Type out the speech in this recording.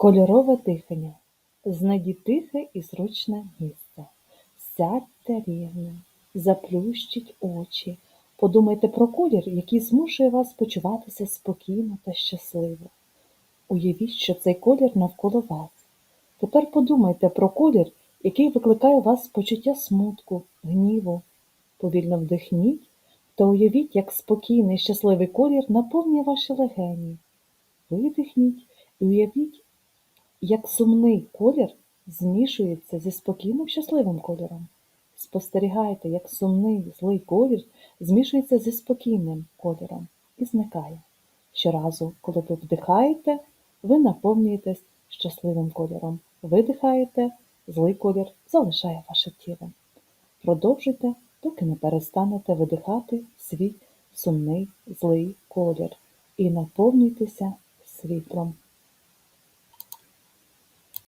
Кольорове дихання. Знайдіть тихе і зручне місце. Сядьте рівно, заплющіть очі. Подумайте про колір, який змушує вас почуватися спокійно та щасливо. Уявіть, що цей колір навколо вас. Тепер подумайте про колір, який викликає у вас почуття смутку, гніву. Повільно вдихніть та уявіть, як спокійний щасливий колір наповнює ваші легені. Видихніть і уявіть, як сумний колір змішується зі спокійним щасливим кольором. Спостерігайте, як сумний злий колір змішується зі спокійним кольором і зникає. Щоразу, коли ви вдихаєте, ви наповнюєтесь щасливим кольором. Видихаєте, злий колір залишає ваше тіло. Продовжуйте, доки не перестанете видихати свій сумний злий колір і наповнюйтеся світлом.